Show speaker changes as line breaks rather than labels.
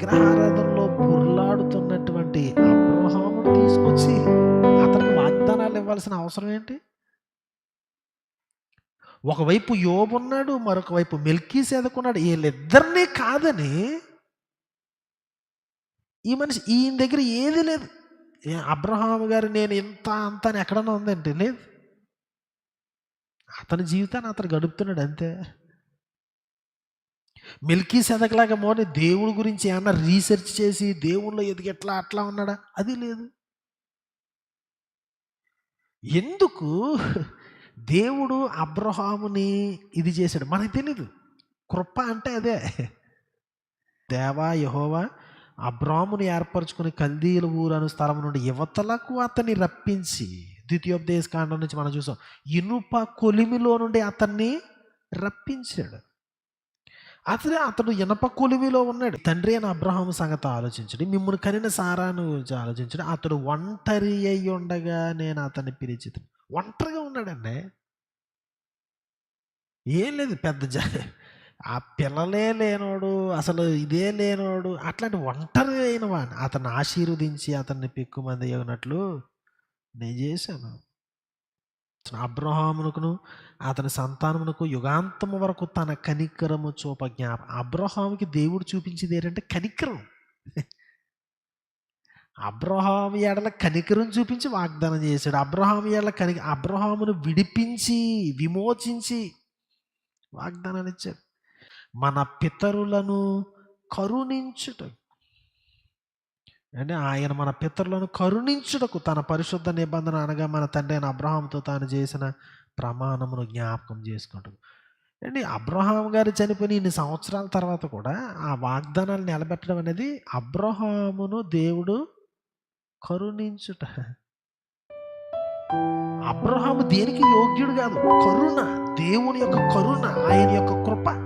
విగ్రహారాధనలో పొర్లాడుతున్నటువంటి అబ్రహామును తీసుకొచ్చి అతనికి వాగ్దానాలు ఇవ్వాల్సిన అవసరం ఏంటి? ఒకవైపు యోబున్నాడు మరొక వైపు మెల్కీ సేదకున్నాడు వీళ్ళిద్దరినీ కాదని ఈ మనిషి ఈయన దగ్గర ఏది లేదు. అబ్రహాం గారు నేను ఇంత అంత అని ఎక్కడన్నా ఉందంటే లేదు. అతని జీవితాన్ని అతను గడుపుతున్నాడు అంతే. మిల్కీ సెదకలాగా మోని దేవుడి గురించి ఏమన్నా రీసెర్చ్ చేసి దేవుళ్ళు ఎదిగి ఎట్లా అట్లా ఉన్నాడా? అది లేదు. ఎందుకు? దేవుడు అబ్రహాముని ఇది చేశాడు. మనకు తెలీదు. కృప అంటే అదే. దేవా యహోవా అబ్రాముని ఏర్పరచుకుని కల్దీల ఊరు అను స్థలం నుండి యువతలకు అతన్ని రప్పించి ద్వితీయోపదేశ కాండం నుంచి మనం చూసాం. ఇనుప కొలిమిలో నుండి అతన్ని రప్పించాడు. అతడే అతడు ఇనప కొలివిలో ఉన్నాడు. తండ్రి అయిన అబ్రహాం సంగతి ఆలోచించడు. మిమ్మల్ని కనిన సారాను గురించి ఆలోచించడు. అతడు ఒంటరి అయి ఉండగా నేను అతన్ని పిలిచి ఒంటరిగా ఉన్నాడండి. ఏం లేదు పెద్ద జా ఆ పిల్లలే లేనోడు అసలు ఇదే లేనోడు అట్లాంటి ఒంటరి అయిన వాడిని. అతను ఆశీర్వదించి అతన్ని పెక్కుమంది అయినట్లు నేను చేశాను. అబ్రహామునకును అతని సంతానమునకు యుగాంతము వరకు తన కనికరము చూప జ్ఞాప అబ్రహాముకి దేవుడు చూపించేది ఏంటంటే కనికరం. అబ్రహాము ఏడల కనికరం చూపించి వాగ్దానం చేశాడు. అబ్రహాము ఏడల కని అబ్రహామును విడిపించి విమోచించి వాగ్దానాలు ఇచ్చాడు. మన పితరులను కరుణించుట అంటే ఆయన మన పితరులను కరుణించుటకు తన పరిశుద్ధ నిబంధన అనగా మన తండ్రి అయిన అబ్రహాంతో తాను చేసిన ప్రమాణమును జ్ఞాపకం చేసుకుంటుంది. అండి అబ్రహాం గారు చనిపోయిన ఇన్ని సంవత్సరాల తర్వాత కూడా ఆ వాగ్దానాలు నిలబెట్టడం అనేది అబ్రహామును దేవుడు కరుణించుట. అబ్రహాము దేనికి యోగ్యుడు కాదు? కరుణ దేవుని యొక్క కరుణ ఆయన యొక్క కృప.